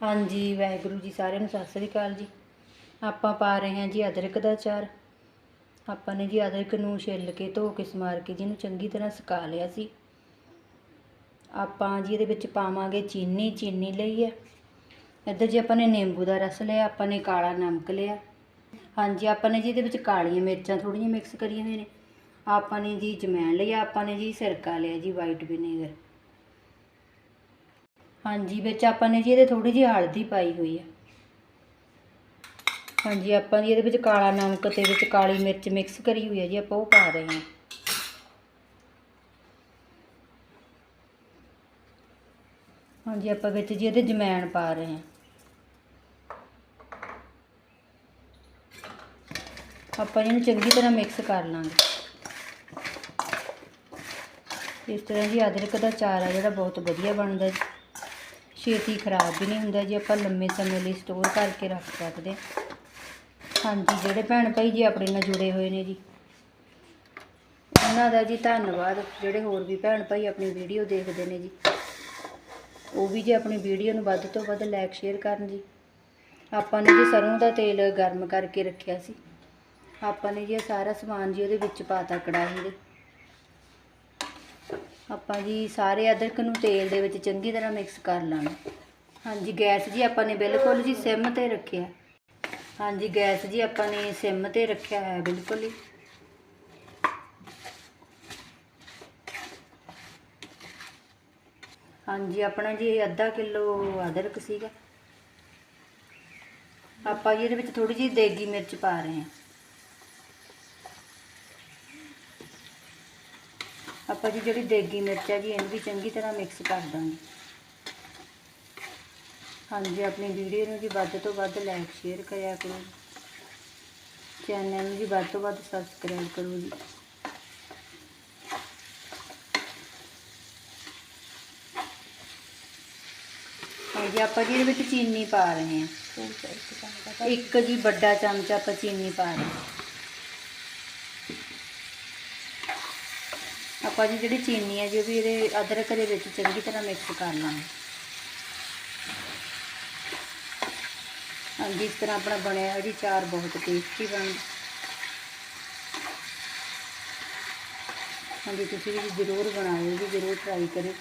ਹਾਂਜੀ, ਵਾਹਿਗੁਰੂ ਜੀ, ਸਾਰਿਆਂ ਨੂੰ ਸਤਿ ਸ੍ਰੀ ਅਕਾਲ ਜੀ। ਆਪਾਂ ਪਾ ਰਹੇ ਹਾਂ ਜੀ ਅਦਰਕ ਦਾ ਚਾਰ ਆਪਾਂ ਨੇ ਜੀ ਅਦਰਕ ਨੂੰ ਛਿੱਲ ਕੇ, ਧੋ ਕੇ, ਸਮਾਰ ਕੇ ਜਿਹਨੂੰ ਚੰਗੀ ਤਰ੍ਹਾਂ ਸੁਕਾ ਲਿਆ ਸੀ। ਆਪਾਂ ਜੀ ਇਹਦੇ ਵਿੱਚ ਪਾਵਾਂਗੇ ਚੀਨੀ ਚੀਨੀ ਲਈ ਹੈ। ਇੱਧਰ ਜੀ ਆਪਾਂ ਨੇ ਨਿੰਬੂ ਦਾ ਰਸ ਲਿਆ, ਆਪਾਂ ਨੇ ਕਾਲਾ ਨਮਕ ਲਿਆ। ਹਾਂਜੀ, ਆਪਾਂ ਨੇ ਜੀ ਇਹਦੇ ਵਿੱਚ ਕਾਲੀਆਂ ਮਿਰਚਾਂ ਥੋੜ੍ਹੀਆਂ ਮਿਕਸ ਕਰੀਆਂ ਹੋਈਆਂ ਨੇ। ਆਪਾਂ ਨੇ ਜੀ ਜਮੈਣ ਲਿਆ, ਆਪਾਂ ਨੇ ਜੀ ਸਿਰਕਾ ਲਿਆ ਜੀ ਵਾਈਟ ਵਿਨੇਗਰ ਹਾਂਜੀ, ਵਿੱਚ ਆਪਾਂ ਨੇ ਜੀ ਇਹਦੇ ਥੋੜੀ ਜਿਹੀ ਹਲਦੀ ਪਾਈ ਹੋਈ ਹੈ ਹਾਂਜੀ, ਆਪਾਂ ਜੀ ਇਹਦੇ ਵਿੱਚ ਕਾਲਾ ਨਮਕ ਤੇ ਵਿੱਚ ਕਾਲੀ ਮਿਰਚ ਮਿਕਸ ਕਰੀ ਹੋਈ ਹੈ ਜੀ, ਆਪਾਂ ਉਹ ਪਾ ਰਹੇ ਹਾਂ। ਹਾਂਜੀ, ਆਪਾਂ ਵਿੱਚ ਜੀ ਇਹਦੇ ਜਮੈਣ ਪਾ ਰਹੇ ਹਾਂ। ਆਪਾਂ ਇਹਨੂੰ ਚੰਗੀ ਤਰ੍ਹਾਂ ਮਿਕਸ ਕਰ ਲਾਂਗੇ। ਇਸ ਤਰ੍ਹਾਂ ਜੀ ਅਦਰਕ ਦਾ ਚਾਰ ਆ ਜਿਹੜਾ ਬਹੁਤ ਵਧੀਆ ਬਣਦਾ ਜੀ। ਛੇਤੀ ਖਰਾਬ ਵੀ ਨਹੀਂ ਹੁੰਦਾ ਜੀ, ਆਪਾਂ ਲੰਮੇ ਸਮੇਂ ਲਈ ਸਟੋਰ ਕਰਕੇ ਰੱਖ ਸਕਦੇ ਹਾਂਜੀ, ਜਿਹੜੇ ਭੈਣ ਭਾਈ ਜੀ ਆਪਣੇ ਨਾਲ ਜੁੜੇ ਹੋਏ ਨੇ ਜੀ। ਉਹਨਾਂ ਦਾ ਜੀ ਧੰਨਵਾਦ, ਜਿਹੜੇ ਹੋਰ ਵੀ ਭੈਣ ਭਾਈ ਆਪਣੀ ਵੀਡੀਓ ਦੇਖਦੇ ਨੇ ਜੀ। ਉਹ ਵੀ ਜੀ ਆਪਣੀ ਵੀਡੀਓ ਨੂੰ ਵੱਧ ਤੋਂ ਵੱਧ ਲਾਈਕ ਸ਼ੇਅਰ ਕਰਨ ਜੀ। ਆਪਾਂ ਨੇ ਜੀ ਸਰੋਂ ਦਾ ਤੇਲ ਗਰਮ ਕਰਕੇ ਰੱਖਿਆ ਸੀ। ਆਪਾਂ ਨੇ ਜੀ ਇਹ ਸਾਰਾ ਸਮਾਨ ਜੀ ਉਹਦੇ ਵਿੱਚ ਪਾਤਾ ਕੜਾਹੀ ਦੇ। ਆਪਾਂ ਜੀ ਸਾਰੇ ਅਦਰਕ ਨੂੰ ਤੇਲ ਦੇ ਵਿੱਚ ਚੰਗੀ ਤਰ੍ਹਾਂ ਮਿਕਸ ਕਰ ਲੈਣਾ ਹਾਂਜੀ, ਗੈਸ ਜੀ ਆਪਾਂ ਨੇ ਬਿਲਕੁਲ ਜੀ ਸਿਮ ਤੇ ਰੱਖਿਆ। ਹਾਂਜੀ, ਗੈਸ ਜੀ ਆਪਾਂ ਨੇ ਸਿਮ ਤੇ ਰੱਖਿਆ ਹੈ ਬਿਲਕੁਲ ਹੀ। ਹਾਂਜੀ, ਆਪਣਾ ਜੀ ਅੱਧਾ ਕਿਲੋ ਅਦਰਕ ਸੀਗਾ। ਆਪਾਂ ਜੀ ਇਹਦੇ ਵਿੱਚ ਥੋੜੀ ਜਿਹੀ ਦੇਗੀ ਮਿਰਚ ਪਾ ਰਹੇ ਹਾਂ। ਆਪਾਂ ਜੀ ਜਿਹੜੀ ਦੇਗੀ ਮਿਰਚ ਹੈ ਜੀ ਇਹਨੂੰ ਵੀ ਚੰਗੀ ਤਰ੍ਹਾਂ ਮਿਕਸ ਕਰ ਦਾਂਗੇ। ਹਾਂਜੀ ਆਪਣੀ ਵੀਡੀਓ ਨੂੰ ਜੀ ਵੱਧ ਤੋਂ ਵੱਧ ਲਾਈਕ ਸ਼ੇਅਰ ਕਰਿਆ ਕਰੋ। ਚੈਨਲ ਨੂੰ ਜੀ ਵੱਧ ਤੋਂ ਵੱਧ ਸਬਸਕ੍ਰਾਈਬ ਕਰੋ ਜੀ। ਹਾਂਜੀ ਆਪਾਂ ਜੀ ਇਹਦੇ ਵਿੱਚ ਚੀਨੀ ਪਾ ਰਹੇ ਹਾਂ। ਇੱਕ ਜੀ ਵੱਡਾ ਚਮਚਾ ਆਪਾਂ ਚੀਨੀ ਪਾ ਰਹੇ ਹਾਂ। ਆਪਾਂ ਜੀ ਜਿਹੜੀ ਚੀਨੀ ਹੈ ਜੋ ਵੀ ਇਹਦੇ ਅਦਰਕ ਦੇ ਵਿੱਚ ਚੰਗੀ ਤਰ੍ਹਾਂ ਮਿਕਸ ਕਰ ਲਾਂਗੇ। ਹਾਂਜੀ, ਇਸ ਤਰ੍ਹਾਂ ਆਪਣਾ ਬਣਿਆ ਜੀ ਚਾਰ ਬਹੁਤ ਟੇਸਟੀ ਬਣਦਾ ਹਾਂਜੀ, ਤੁਸੀਂ ਵੀ ਜ਼ਰੂਰ ਬਣਾਇਓ ਜੀ ਜ਼ਰੂਰ ਟਰਾਈ ਕਰਿਓ।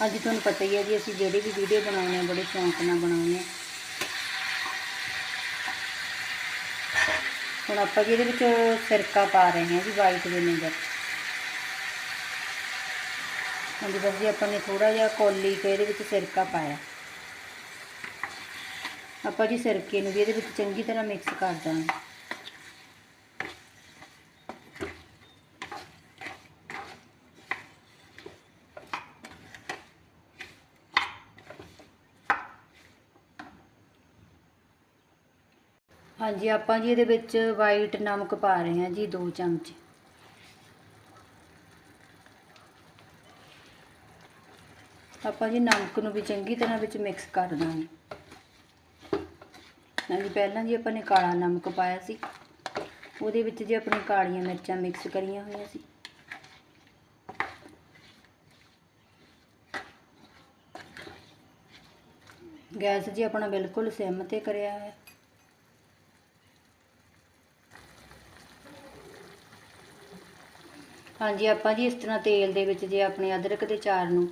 ਹਾਂਜੀ, ਤੁਹਾਨੂੰ ਪਤਾ ਹੀ ਹੈ ਜੀ, ਅਸੀਂ ਜਿਹੜੀ ਵੀ ਵੀਡੀਓ ਬਣਾਉਂਦੇ ਆ ਬੜੇ ਸ਼ੌਂਕ ਨਾਲ ਬਣਾਉਂਦੇ ਆ ਹੁਣ ਆਪਾਂ ਜੀ ਇਹਦੇ ਵਿੱਚ ਸਿਰਕਾ ਪਾ ਰਹੇ ਹਾਂ ਜੀ ਵਾਈਟ ਵਿਨੇਗਰ ਹਾਂਜੀ, ਬਸ ਜੀ ਆਪਾਂ ਨੇ ਥੋੜਾ ਜਿਹਾ ਕੋਲੀ ਕੇ ਇਹਦੇ ਵਿੱਚ ਸਿਰਕਾ ਪਾਇਆ। ਆਪਾਂ ਜੀ ਸਿਰਕੇ ਨੂੰ ਵੀ ਇਹਦੇ ਵਿੱਚ ਚੰਗੀ ਤਰ੍ਹਾਂ ਮਿਕਸ ਕਰ ਦਾਂਗੇ। ਹਾਂਜੀ, ਆਪਾਂ ਜੀ ਇਹਦੇ ਵਿੱਚ ਵਾਈਟ ਨਮਕ ਪਾ ਰਹੇ ਹਾਂ ਜੀ 2 ਚਮਚ। ਆਪਾਂ ਜੀ ਨਮਕ ਨੂੰ ਵੀ ਚੰਗੀ ਤਰ੍ਹਾਂ ਵਿੱਚ ਮਿਕਸ ਕਰ ਦਾਂਗੇ। ਹਾਂਜੀ ਪਹਿਲਾਂ ਜੀ ਆਪਾਂ ਨੇ ਕਾਲਾ ਨਮਕ ਪਾਇਆ ਸੀ। ਉਹਦੇ ਵਿੱਚ ਜੀ ਆਪਣੀ ਕਾਲੀਆਂ ਮਿਰਚਾਂ ਮਿਕਸ ਕਰੀਆਂ ਹੋਈਆਂ ਸੀ। ਗੈਸ ਜੀ ਆਪਣਾ ਬਿਲਕੁਲ ਸਿਮ ਤੇ ਕਰਿਆ ਹੋਇਆ। ਹਾਂਜੀ, ਆਪਾਂ ਜੀ ਇਸ ਤਰ੍ਹਾਂ ਤੇਲ ਦੇ ਵਿੱਚ ਜੇ ਆਪਣੇ ਅਦਰਕ ਦੇ ਚਾਰ ਨੂੰ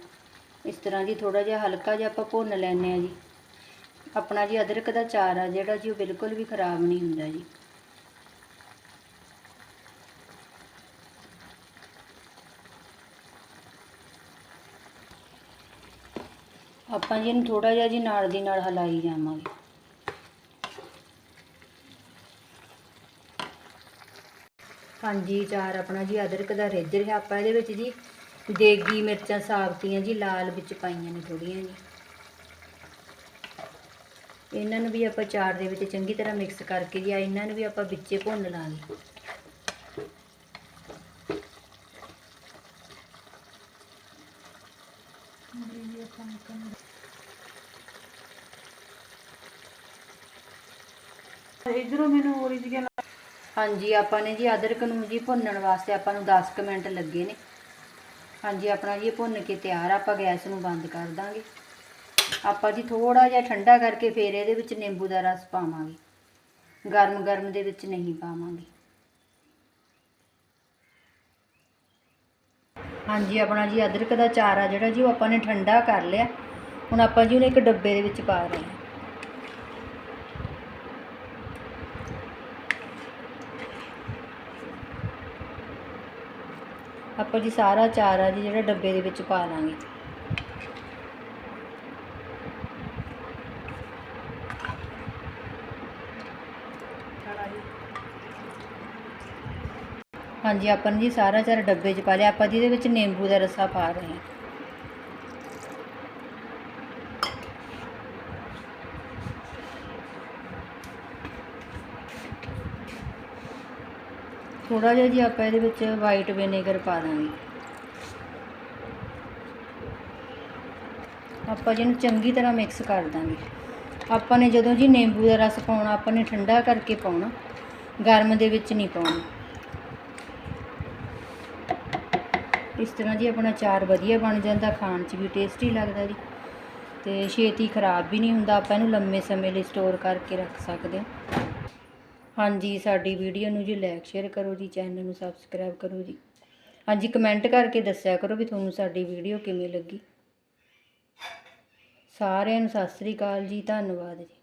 ਇਸ ਤਰ੍ਹਾਂ ਜੀ ਥੋੜਾ ਜਿਹਾ ਹਲਕਾ ਜਿਹਾ ਆਪਾਂ ਭੁੰਨ ਲੈਣੇ ਆ ਜੀ। ਆਪਣਾ ਜੀ ਅਦਰਕ ਦਾ ਚਾਰ ਆ, ਜਿਹੜਾ ਜੀ ਉਹ ਬਿਲਕੁਲ ਵੀ ਖਰਾਬ ਨਹੀਂ ਹੁੰਦਾ ਜੀ। ਆਪਾਂ ਜੀ ਇਹਨੂੰ ਥੋੜਾ ਜਿਹਾ ਜੀ ਨਾਲ ਦੀ ਨਾਲ ਹਲਾਈ ਜਾਵਾਂਗੇ। ਹਾਂਜੀ, ਚਾਰ ਆਪਣਾ ਜੀ ਅਦਰਕ ਦਾ ਰੇਜਰ ਹੈ ਆਪਾਂ ਇਹਦੇ ਵਿੱਚ ਜੀ ਦੇਗੀ ਮਿਰਚਾਂ ਸਾਬਤੀਆਂ ਜੀ ਲਾਲ ਵਿੱਚ ਪਾਈਆਂ ਨੇ ਥੋੜੀਆਂ ਜੀ। ਇਹਨਾਂ ਨੂੰ ਵੀ ਆਪਾਂ ਚਾਰ ਦੇ ਵਿੱਚ ਚੰਗੀ ਤਰ੍ਹਾਂ ਮਿਕਸ ਕਰਕੇ ਜੀ ਆ ਇਹਨਾਂ ਨੂੰ ਵੀ ਆਪਾਂ ਵਿੱਚੇ ਭੁੰਨ ਲਾਂਗੇ। ਇਧਰੋਂ ਮੈਨੂੰ ਓਰੀਜਨਲ ਹਾਂਜੀ ਆਪਾਂ ਨੇ ਜੀ ਅਦਰਕ ਨੂੰ ਜੀ ਭੁੰਨਣ ਵਾਸਤੇ ਆਪਾਂ ਨੂੰ 10 ਕੁ ਮਿੰਟ ਲੱਗੇ ਨੇ। ਹਾਂਜੀ, ਆਪਣਾ ਜੀ, ਇਹ ਭੁੰਨ ਕੇ ਤਿਆਰ ਆ, ਆਪਾਂ ਗੈਸ ਨੂੰ ਬੰਦ ਕਰ ਦਾਂਗੇ। ਆਪਾਂ ਜੀ ਥੋੜਾ ਜਿਹਾ ਠੰਡਾ ਕਰਕੇ ਫਿਰ ਇਹਦੇ ਵਿੱਚ ਨਿੰਬੂ ਦਾ ਰਸ ਪਾਵਾਂਗੇ। ਗਰਮ ਗਰਮ ਦੇ ਵਿੱਚ ਨਹੀਂ ਪਾਵਾਂਗੇ। ਹਾਂਜੀ, ਆਪਣਾ ਜੀ, ਅਦਰਕ ਦਾ ਚਾਰ ਆ ਜਿਹੜਾ ਜੀ, ਉਹ ਆਪਾਂ ਨੇ ਠੰਡਾ ਕਰ ਲਿਆ। ਹੁਣ ਆਪਾਂ ਜੀ, ਉਹਨੇ ਇੱਕ ਡੱਬੇ ਦੇ ਵਿੱਚ ਪਾ ਰਹੇ ਹਾਂ। ਆਪਾਂ ਜੀ ਸਾਰਾ ਚਾਰ ਜੀ, ਜਿਹੜਾ ਡੱਬੇ ਦੇ ਵਿੱਚ ਪਾ ਲਾਂਗੇ। ਹਾਂਜੀ, ਆਪਾਂ ਨੇ ਜੀ ਸਾਰਾ ਚਾਰ ਡੱਬੇ 'ਚ ਪਾ ਲਿਆ। ਆਪਾਂ ਜੀ ਇਹਦੇ ਵਿੱਚ ਨਿੰਬੂ ਦਾ ਰਸਾ ਪਾ ਰਹੇ ਹਾਂ। ਥੋੜਾ ਜਿਹਾ ਜੀ ਆਪਾਂ ਇਹਦੇ ਵਿੱਚ ਵਾਈਟ ਵਿਨੇਗਰ ਪਾ ਦਾਂਗੇ। ਆਪਾਂ ਜਿਹਨੂੰ ਚੰਗੀ ਤਰ੍ਹਾਂ ਮਿਕਸ ਕਰ ਦਾਂਗੇ। ਆਪਾਂ ਨੇ ਜਦੋਂ ਜੀ ਨਿੰਬੂ ਦਾ ਰਸ ਪਾਉਣਾ, ਆਪਾਂ ਨੇ ਠੰਡਾ ਕਰਕੇ ਪਾਉਣਾ, ਗਰਮ ਦੇ ਵਿੱਚ ਨਹੀਂ ਪਾਉਣਾ। ਇਸ ਤਰ੍ਹਾਂ ਜੀ ਆਪਣਾ ਚਾਰ ਵਧੀਆ ਬਣ ਜਾਂਦਾ, ਖਾਣ 'ਚ ਵੀ ਟੇਸਟੀ ਲੱਗਦਾ ਜੀ। ਤੇ ਛੇਤੀ ਖਰਾਬ ਵੀ ਨਹੀਂ ਹੁੰਦਾ, ਆਪਾਂ ਇਹਨੂੰ ਲੰਮੇ ਸਮੇਂ ਲਈ ਸਟੋਰ ਕਰਕੇ ਰੱਖ ਸਕਦੇ ਹਾਂ। ਹਾਂਜੀ, ਸਾਡੀ ਵੀਡੀਓ ਨੂੰ ਜੀ ਲਾਈਕ ਸ਼ੇਅਰ ਕਰੋ ਜੀ ਚੈਨਲ ਨੂੰ ਸਬਸਕ੍ਰਾਈਬ ਕਰੋ ਜੀ। ਹਾਂਜੀ ਕਮੈਂਟ ਕਰਕੇ ਦੱਸਿਆ ਕਰੋ ਵੀ ਤੁਹਾਨੂੰ ਸਾਡੀ ਵੀਡੀਓ ਕਿਵੇਂ ਲੱਗੀ। ਸਾਰਿਆਂ ਨੂੰ ਸਤਿ ਸ੍ਰੀ ਅਕਾਲ ਜੀ, ਧੰਨਵਾਦ ਜੀ।